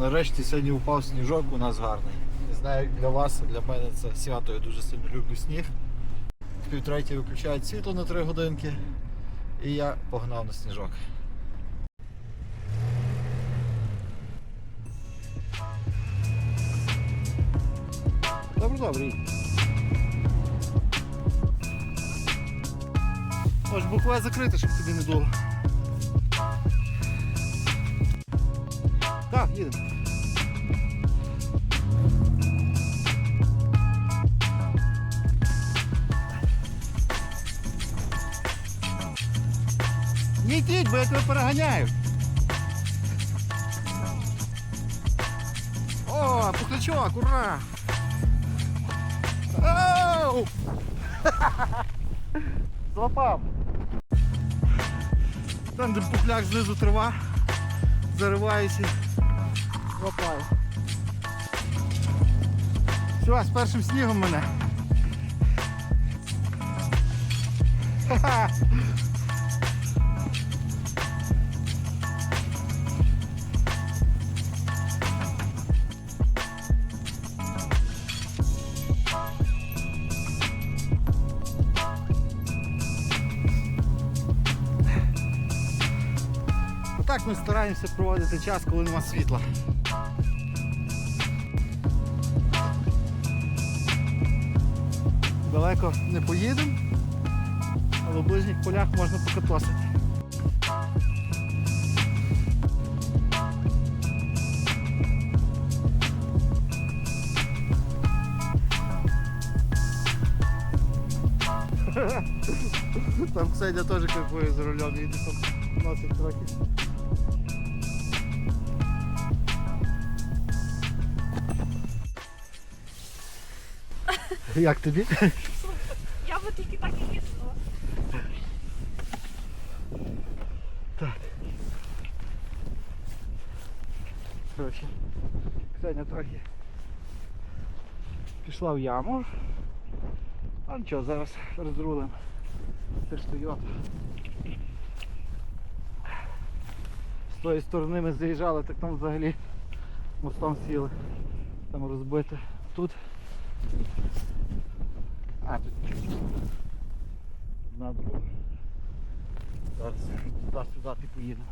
Нарешті сьогодні впав сніжок, у нас гарний. Не знаю, як для вас, а для мене це свято, я дуже сильно люблю сніг. В півтретій виключають світло на 3 годинки. І я погнав на сніжок. Добре, добре. Ось буква закрита, щоб тобі не дуло. Так, їдемо. Не йдіть, бо я тебе переганяю. О, пухлячок, ура! Оу! Злопав! Там, де пухляк знизу трава, зариваюся, лопаю. Що, з першим снігом мене. Ха-ха! Отак ми стараємося проводити час, коли нема світла. Далеко не поїдемо, але в ближніх полях можна покатосити. Там Ксеня теж кайфує за рулем, їде там носить трохи. Як тобі? Я би тільки так і їздила. Так. Коротше, Ксеня трохи пішла в яму. А нічого, зараз розрулимо. Це ж Тойота. З тої сторони ми заїжджали, так там взагалі мостом сіли. Там розбите. Тут. А, тут. Одна друга. Зараз туди-сюди ти поїдемо.